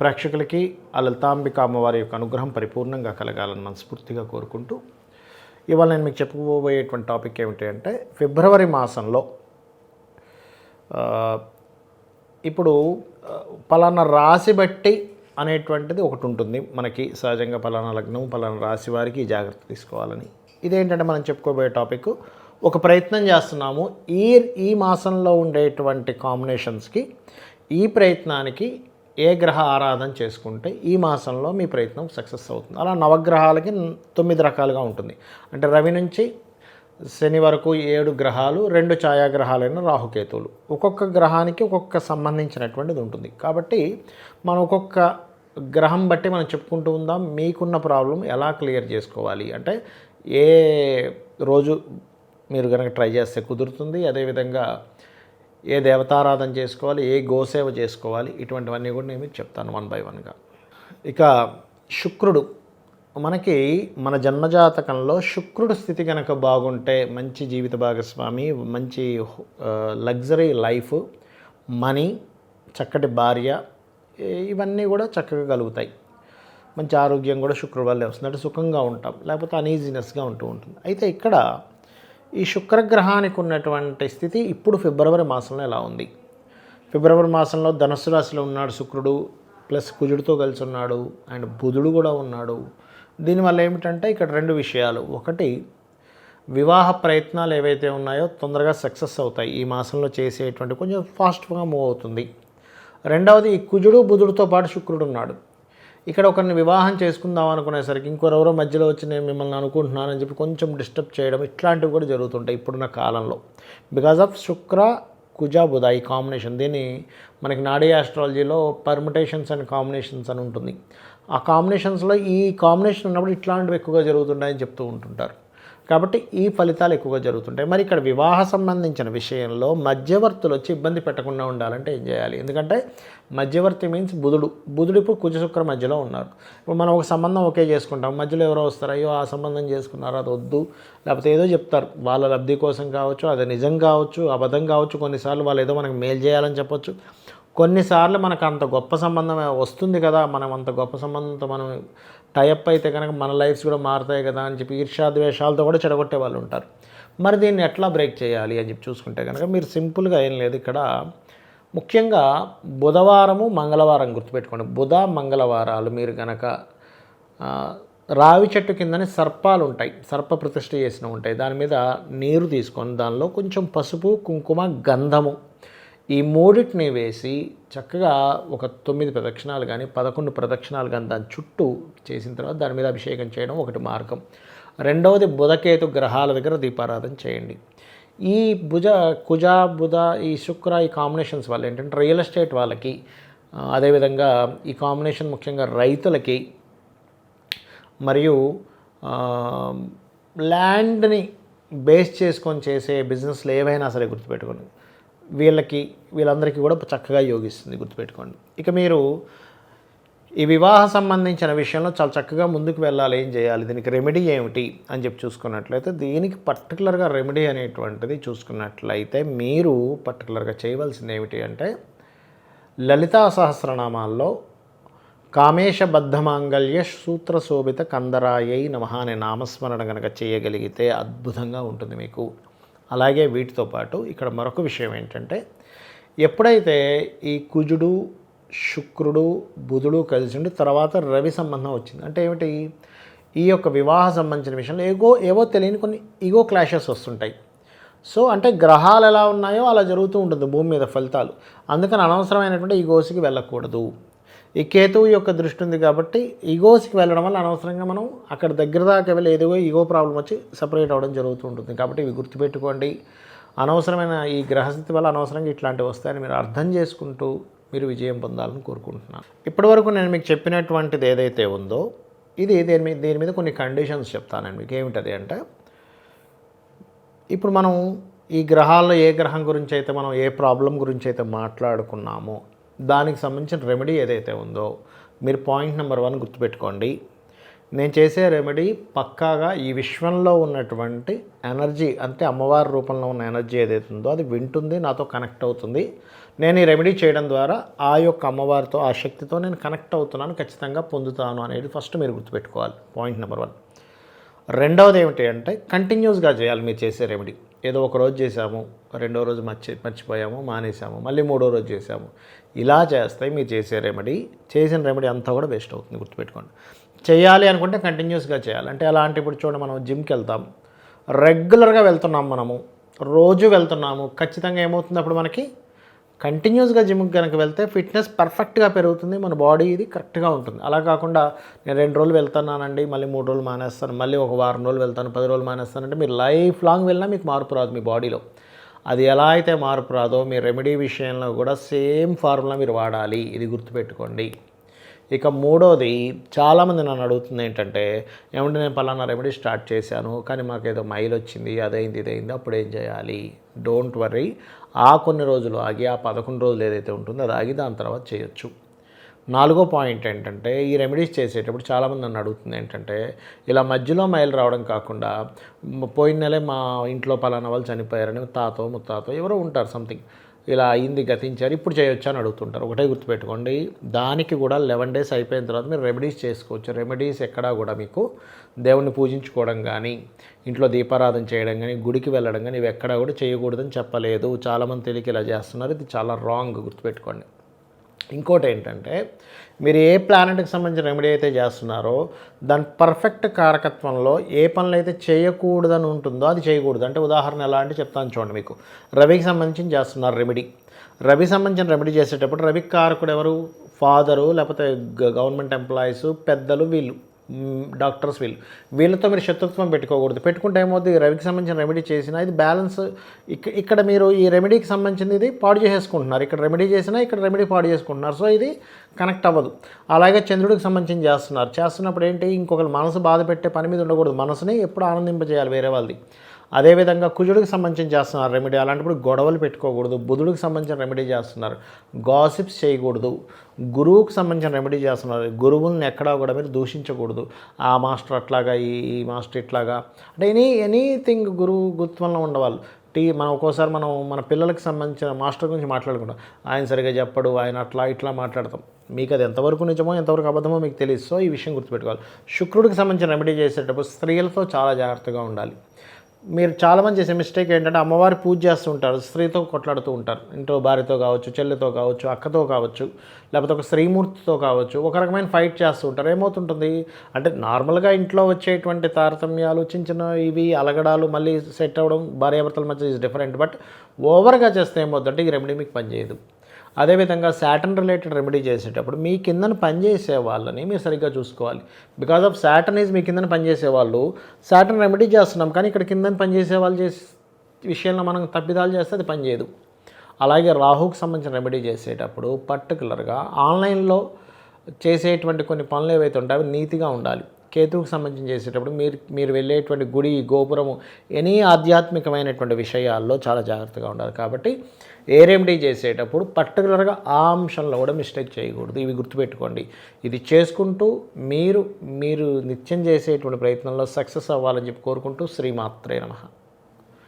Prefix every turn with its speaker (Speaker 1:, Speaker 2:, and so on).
Speaker 1: ప్రేక్షకులకి ఆ లలితాంబిక అమ్మవారి యొక్క అనుగ్రహం పరిపూర్ణంగా కలగాలని మనస్ఫూర్తిగా కోరుకుంటూ ఇవాళ నేను మీకు చెప్పుకోబోయేటువంటి టాపిక్ ఏమిటి అంటే ఫిబ్రవరి మాసంలో ఇప్పుడు పలానా రాశి బట్టి అనేటువంటిది ఒకటి ఉంటుంది. మనకి సహజంగా పలానా లగ్నం పలానా రాశి వారికి ఈ జాగ్రత్త తీసుకోవాలని. ఇదేంటంటే మనం చెప్పుకోబోయే టాపిక్ ఒక ప్రయత్నం చేస్తున్నాము. ఈ ఈ మాసంలో ఉండేటువంటి కాంబినేషన్స్కి ఈ ప్రయత్నానికి ఏ గ్రహ ఆరాధన చేసుకుంటే ఈ మాసంలో మీ ప్రయత్నం సక్సెస్ అవుతుంది. అలా నవగ్రహాలకి తొమ్మిది రకాలుగా ఉంటుంది. అంటే రవి నుంచి శని వరకు ఏడు గ్రహాలు రెండు ఛాయాగ్రహాలైన రాహుకేతువులు. ఒక్కొక్క గ్రహానికి ఒక్కొక్క సంబంధించినటువంటిది ఉంటుంది. కాబట్టి మనం ఒక్కొక్క గ్రహం బట్టి మనం చెప్పుకుంటూ ఉందాం మీకున్న ప్రాబ్లం ఎలా క్లియర్ చేసుకోవాలి? అంటే ఏ రోజు మీరు కనుక ట్రై చేస్తే కుదురుతుంది? అదేవిధంగా ఏ దేవతారాధన చేసుకోవాలి ఏ గోసేవ చేసుకోవాలి ఇటువంటివన్నీ కూడా నేను మీకు చెప్తాను వన్ బై వన్గా ఇక శుక్రుడు. మనకి మన జన్మజాతకంలో శుక్రుడు స్థితి కనుక బాగుంటే మంచి జీవిత భాగస్వామి మంచి లగ్జరీ లైఫ్ మనీ చక్కటి భార్య ఇవన్నీ కూడా చక్కగా కలుగుతాయి. మంచి ఆరోగ్యం కూడా శుక్రుడు వల్లే వస్తుంది. అంటే సుఖంగా ఉంటాం లేకపోతే అనీజీనెస్గా ఉంటూ ఉంటుంది. అయితే ఇక్కడ ఈ శుక్రగ్రహానికి ఉన్నటువంటి స్థితి ఇప్పుడు ఫిబ్రవరి మాసంలో ఎలా ఉంది? ఫిబ్రవరి మాసంలో ధనుసు రాశిలో ఉన్నాడు శుక్రుడు ప్లస్ కుజుడితో కలిసి ఉన్నాడు అండ్ బుధుడు కూడా ఉన్నాడు. దీనివల్ల ఏమిటంటే ఇక్కడ రెండు విషయాలు. ఒకటి వివాహ ప్రయత్నాలు ఏవైతే ఉన్నాయో తొందరగా సక్సెస్ అవుతాయి. ఈ మాసంలో చేసేటువంటి కొంచెం ఫాస్ట్గా మూవ్ అవుతుంది. రెండవది కుజుడు బుధుడితో పాటు శుక్రుడు ఉన్నాడు. ఇక్కడ ఒకరిని వివాహం చేసుకుందాం అనుకునేసరికి ఇంకొరెవరో మధ్యలో వచ్చి నేను మిమ్మల్ని అనుకుంటున్నానని చెప్పి కొంచెం డిస్టర్బ్ చేయడం ఇట్లాంటివి కూడా జరుగుతుంటాయి ఇప్పుడున్న కాలంలో. బికాజ్ ఆఫ్ శుక్ర కుజ బుధ ఈ కాంబినేషన్ దీన్ని మనకి నాడీ ఆస్ట్రాలజీలో పర్ముటేషన్స్ అండ్ కాంబినేషన్స్ అని ఉంటుంది. ఆ కాంబినేషన్స్లో ఈ కాంబినేషన్ ఉన్నప్పుడు ఇట్లాంటివి ఎక్కువగా జరుగుతుంటాయని చెప్తూ ఉంటుంటారు. కాబట్టి ఈ ఫలితాలు ఎక్కువగా జరుగుతుంటాయి. మరి ఇక్కడ వివాహ సంబంధించిన విషయంలో మధ్యవర్తులు వచ్చి ఇబ్బంది పెట్టకుండా ఉండాలంటే ఏం చేయాలి? ఎందుకంటే మధ్యవర్తి మీన్స్ బుధుడు. బుధుడు ఇప్పుడు కుజశుక్ర మధ్యలో ఉన్నారు. ఇప్పుడు మనం ఒక సంబంధం ఒకే చేసుకుంటాం. మధ్యలో ఎవరో వస్తారు. అయ్యో ఆ సంబంధం చేసుకున్నారు? అది వద్దు. లేకపోతే ఏదో చెప్తారు. వాళ్ళ లబ్ధి కోసం కావచ్చు అది నిజం కావచ్చు అబద్ధం కావచ్చు. కొన్నిసార్లు వాళ్ళు ఏదో మనకు మేలు చేయాలని చెప్పొచ్చు. కొన్నిసార్లు మనకు అంత గొప్ప సంబంధం వస్తుంది కదా మనం అంత గొప్ప సంబంధంతో మనం టైఅప్ అయితే కనుక మన లైఫ్స్ కూడా మారుతాయి కదా అని చెప్పి ఈర్ష్యాద్వేషాలతో కూడా చెడగొట్టే వాళ్ళు ఉంటారు. మరి దీన్ని ఎట్లా బ్రేక్ చేయాలి అని చెప్పి చూసుకుంటే కనుక మీరు సింపుల్గా ఏం లేదు ఇక్కడ. ముఖ్యంగా బుధవారము మంగళవారం గుర్తుపెట్టుకోండి. బుధ మంగళవారాలు మీరు కనుక రావి చెట్టు కిందనే సర్పాలు ఉంటాయి. సర్ప ప్రతిష్ఠ చేసిన ఉంటాయి. దాని మీద నీరు తీసుకొని దానిలో కొంచెం పసుపు కుంకుమ గంధము ఈ మూడింటిని వేసి చక్కగా ఒక తొమ్మిది ప్రదక్షిణాలు కానీ పదకొండు ప్రదక్షిణాలు కానీ దాని చుట్టూ చేసిన తర్వాత దాని మీద అభిషేకం చేయడం ఒకటి మార్గం. రెండవది బుధకేతు గ్రహాల దగ్గర దీపారాధన చేయండి. ఈ భుజ కుజ బుధ ఈ శుక్ర ఈ కాంబినేషన్స్ వల్ల ఏంటంటే రియల్ ఎస్టేట్ వాళ్ళకి అదేవిధంగా ఈ కాంబినేషన్ ముఖ్యంగా రైతులకి మరియు ల్యాండ్ని బేస్ చేసుకొని చేసే బిజినెస్లు ఏవైనా సరే గుర్తుపెట్టుకోండి. వీళ్ళకి వీళ్ళందరికీ కూడా చక్కగా యోగిస్తుంది గుర్తుపెట్టుకోండి. ఇక మీరు ఈ వివాహ సంబంధించిన విషయంలో చాలా చక్కగా ముందుకు వెళ్ళాలి ఏం చేయాలి దీనికి రెమెడీ ఏమిటి అని చెప్పి చూసుకున్నట్లయితే దీనికి పర్టికులర్గా రెమెడీ అనేటువంటిది చూసుకున్నట్లయితే మీరు పర్టికులర్గా చేయవలసింది ఏమిటి అంటే లలితా సహస్రనామాల్లో కామేశబద్ధమాంగల్య సూత్ర శోభిత కందరాయై నమ అనే నామస్మరణ కనుక చేయగలిగితే అద్భుతంగా ఉంటుంది మీకు. అలాగే వీటితో పాటు ఇక్కడ మరొక విషయం ఏంటంటే ఎప్పుడైతే ఈ కుజుడు శుక్రుడు బుధుడు కలిసి ఉండి తర్వాత రవి సంబంధం వచ్చింది అంటే ఏమిటి? ఈ యొక్క వివాహ సంబంధించిన విషయంలో ఏగో ఏవో తెలియని కొన్ని ఈగో క్లాషెస్ వస్తుంటాయి. సో అంటే గ్రహాలు ఎలా ఉన్నాయో అలా జరుగుతూ ఉంటుంది భూమి మీద ఫలితాలు. అందుకని అనవసరమైనటువంటి ఈగోస్కి వెళ్ళకూడదు. ఈ కేతువు యొక్క దృష్టి ఉంది కాబట్టి ఈగోస్కి వెళ్ళడం వల్ల అనవసరంగా మనం అక్కడ దగ్గర దాకా వెళ్ళి ఏదో ఈగో ప్రాబ్లం వచ్చి సపరేట్ అవ్వడం జరుగుతూ ఉంటుంది. కాబట్టి ఇవి గుర్తుపెట్టుకోండి. అనవసరమైన ఈ గ్రహస్థితి వల్ల అనవసరంగా ఇట్లాంటివి వస్తాయని మీరు అర్థం చేసుకుంటూ మీరు విజయం పొందాలని కోరుకుంటున్నాను. ఇప్పటివరకు నేను మీకు చెప్పినటువంటిది ఏదైతే ఉందో ఇది దీని మీద దీని మీద కొన్ని కండిషన్స్ చెప్తానండి మీకు. ఏమిటది అంటే ఇప్పుడు మనం ఈ గ్రహాల్లో ఏ గ్రహం గురించి అయితే మనం ఏ ప్రాబ్లం గురించి అయితే మాట్లాడుకున్నామో దానికి సంబంధించిన రెమెడీ ఏదైతే ఉందో మీరు పాయింట్ నెంబర్ వన్ గుర్తుపెట్టుకోండి. నేను చేసే రెమెడీ పక్కాగా ఈ విశ్వంలో ఉన్నటువంటి ఎనర్జీ అంటే అమ్మవారి రూపంలో ఉన్న ఎనర్జీ ఏదైతే ఉందో అది వింటుంది నాతో కనెక్ట్ అవుతుంది. నేను ఈ రెమెడీ చేయడం ద్వారా ఆ యొక్క అమ్మవారితో ఆ శక్తితో నేను కనెక్ట్ అవుతున్నాను ఖచ్చితంగా పొందుతాను అనేది ఫస్ట్ మీరు గుర్తుపెట్టుకోవాలి. పాయింట్ నెంబర్ వన్ రెండవది ఏమిటి అంటే కంటిన్యూస్గా చేయాలి మీరు చేసే రెమెడీ ఏదో ఒక రోజు చేసాము రెండో రోజు మర్చి మర్చిపోయాము మానేసాము మళ్ళీ మూడో రోజు చేసాము ఇలా చేస్తే మీరు చేసే రెమెడీ చేసిన రెమెడీ అంతా కూడా వేస్ట్ అవుతుంది గుర్తుపెట్టుకోండి. చేయాలి అనుకుంటే కంటిన్యూస్గా చేయాలి. అంటే అలాంటి ఇప్పుడు చూడండి మనం జిమ్కి వెళ్తాం. రెగ్యులర్గా వెళ్తున్నాం మనము రోజు వెళ్తున్నాము ఖచ్చితంగా ఏమవుతుంది అప్పుడు మనకి? కంటిన్యూస్గా జిమ్కి కనుక వెళ్తే ఫిట్నెస్ పర్ఫెక్ట్గా పెరుగుతుంది మన బాడీ ఇది కరెక్ట్గా ఉంటుంది. అలా కాకుండా నేను రెండు రోజులు వెళ్తున్నానండి మళ్ళీ మూడు రోజులు మానేస్తాను మళ్ళీ ఒక వారం రోజులు వెళ్తాను పది రోజులు మానేస్తానంటే మీరు లైఫ్ లాంగ్ వెళ్ళినా మీకు మార్పు రాదు మీ బాడీలో. అది ఎలా అయితే మార్పు రాదో మీ రెమెడీ విషయంలో కూడా సేమ్ ఫార్ములా మీరు వాడాలి ఇది గుర్తుపెట్టుకోండి. ఇక మూడోది చాలామంది నన్ను అడుగుతుంది ఏంటంటే ఏమంటే నేను పలానా రెమెడీ స్టార్ట్ చేశాను కానీ మాకు ఏదో మైల్ వచ్చింది అదైంది ఇదైంది అప్పుడు ఏం చేయాలి? Don't worry. ఆ కొన్ని రోజులు ఆగి ఆ పదకొండు రోజులు ఏదైతే ఉంటుందో అది ఆగి దాని తర్వాత చేయొచ్చు. నాలుగో పాయింట్ ఏంటంటే ఈ రెమెడీస్ చేసేటప్పుడు చాలామంది నన్ను అడుగుతుంది ఏంటంటే ఇలా మధ్యలో మైలు రావడం కాకుండా పోయిన నెలే మా ఇంట్లో పలానా వాళ్ళు చనిపోయారని తాతో ముత్తాతో ఎవరో ఉంటారు సంథింగ్. ఇలా అయింది గతించారు ఇప్పుడు చేయొచ్చు అని అడుగుతుంటారు. ఒకటే గుర్తుపెట్టుకోండి దానికి కూడా లెవెన్ డేస్ అయిపోయిన తర్వాత మీరు రెమెడీస్ చేసుకోవచ్చు. రెమెడీస్ ఎక్కడా కూడా మీకు దేవుణ్ణి పూజించుకోవడం కానీ ఇంట్లో దీపారాధన చేయడం కానీ గుడికి వెళ్ళడం కానీ ఇవి ఎక్కడా కూడా చేయకూడదని చెప్పలేదు. చాలామంది తెలియక ఇలా చేస్తున్నారు. ఇది చాలా రాంగ్ గుర్తుపెట్టుకోండి. ఇంకోటి ఏంటంటే మీరు ఏ ప్లానెట్కి సంబంధించిన రెమెడీ అయితే చేస్తున్నారో దాని పర్ఫెక్ట్ కారకత్వంలో ఏ పనులు అయితే చేయకూడదని ఉంటుందో అది చేయకూడదు. అంటే ఉదాహరణ ఎలా అంటే చెప్తాను చూడండి మీకు. రవికి సంబంధించి చేస్తున్నారు రెమెడీ రవి సంబంధించిన రెమెడీ చేసేటప్పుడు రవికి కారకుడు ఎవరు? ఫాదరు లేకపోతే గవర్నమెంట్ ఎంప్లాయీస్ పెద్దలు వీళ్ళు. డాక్టర్స్ వీళ్ళు. వీళ్ళతో మీరు శత్రుత్వం పెట్టుకోకూడదు. పెట్టుకుంటే ఏమవుతుంది రవికి సంబంధించిన రెమెడీ చేసినా ఇది బ్యాలెన్స్ ఇక్క ఇక్కడ మీరు ఈ రెమెడీకి సంబంధించింది ఇది పాడు చేసేసుకుంటున్నారు. ఇక్కడ రెమెడీ చేసినా ఇక్కడ రెమెడీ పాడు చేసుకుంటున్నారు. సో ఇది కనెక్ట్ అవ్వదు. అలాగే చంద్రుడికి సంబంధించి చేస్తున్నారు. చేస్తున్నప్పుడు ఏంటి? ఇంకొకరు మనసు బాధ పెట్టే పని మీద ఉండకూడదు. మనసుని ఎప్పుడు ఆనందింపజేయాలి వేరే వాళ్ళది. అదేవిధంగా కుజుడికి సంబంధించి చేస్తున్నారు రెమెడీ అలాంటప్పుడు గొడవలు పెట్టుకోకూడదు బుధుడికి సంబంధించిన రెమెడీ చేస్తున్నారు. గాసిప్స్ చేయకూడదు గురువుకు సంబంధించిన రెమెడీ చేస్తున్నారు. గురువుల్ని ఎక్కడా కూడా మీరు దూషించకూడదు. ఆ మాస్టర్ అట్లాగా ఈ మాస్టర్ ఇట్లాగా. అంటే ఎనీ ఎనీథింగ్ గురువు గుత్వంలో ఉండవాళ్ళు టీ మనం ఒక్కోసారి మనం మన పిల్లలకు సంబంధించిన మాస్టర్ గురించి మాట్లాడుకుంటాం. ఆయన సరిగా చెప్పడు ఆయన అట్లా ఇట్లా మాట్లాడతాం. మీకు అది ఎంతవరకు నిజమో ఎంతవరకు అబద్ధమో మీకు తెలియదు. సో ఈ విషయం గుర్తుపెట్టుకోవాలి. శుక్రుడికి సంబంధించిన రెమెడీ చేసేటప్పుడు స్త్రీలతో చాలా జాగ్రత్తగా ఉండాలి. మీరు చాలామంది చేసే మిస్టేక్ ఏంటంటే అమ్మవారి పూజ చేస్తూ ఉంటారు స్త్రీతో కొట్లాడుతూ ఉంటారు. ఇంట్లో భార్యతో కావచ్చు చెల్లితో కావచ్చు అక్కతో కావచ్చు లేకపోతే ఒక స్త్రీమూర్తితో కావచ్చు ఒక రకమైన ఫైట్ చేస్తూ ఉంటారు. ఏమవుతుంటుంది అంటే నార్మల్గా ఇంట్లో వచ్చేటువంటి తారతమ్యాలు చిన్న చిన్న ఇవి అలగడాలు మళ్ళీ సెట్ అవ్వడం భార్యాభర్తల మధ్య ఇస్ డిఫరెంట్ బట్ ఓవర్గా చేస్తే ఏమవుతుందంటే ఈ రెమెడీ మీకు పనిచేయదు. అదేవిధంగా శాటన్ రిలేటెడ్ రెమెడీ చేసేటప్పుడు మీ కిందన పనిచేసే వాళ్ళని మీరు సరిగ్గా చూసుకోవాలి. బికాజ్ ఆఫ్ శాటన్ ఈజ్ మీ కిందన పనిచేసే వాళ్ళు శాటన్ రెమెడీ చేస్తున్నాం కానీ ఇక్కడ కిందన పనిచేసే వాళ్ళు చేసే విషయంలో మనం తప్పిదాలు చేస్తే అది పనిచేయదు అలాగే రాహుకు సంబంధించిన రెమెడీ చేసేటప్పుడు పర్టికులర్గా ఆన్లైన్లో చేసేటువంటి కొన్ని పనులు ఏవైతే ఉంటాయో అవి నీతిగా ఉండాలి. కేతువుకు సంబంధించి చేసేటప్పుడు మీరు మీరు వెళ్ళేటువంటి గుడి గోపురము ఎనీ ఆధ్యాత్మికమైనటువంటి విషయాల్లో చాలా జాగ్రత్తగా ఉండాలి. కాబట్టి ఏ రెమెడీ చేసేటప్పుడు పర్టికులర్గా ఆ అంశంలో కూడా మిస్టేక్ చేయకూడదు. ఇవి గుర్తుపెట్టుకోండి. ఇది చేసుకుంటూ మీరు మీరు నిత్యం చేసేటువంటి ప్రయత్నంలో సక్సెస్ అవ్వాలని చెప్పి కోరుకుంటూ శ్రీమాత్రే నమ.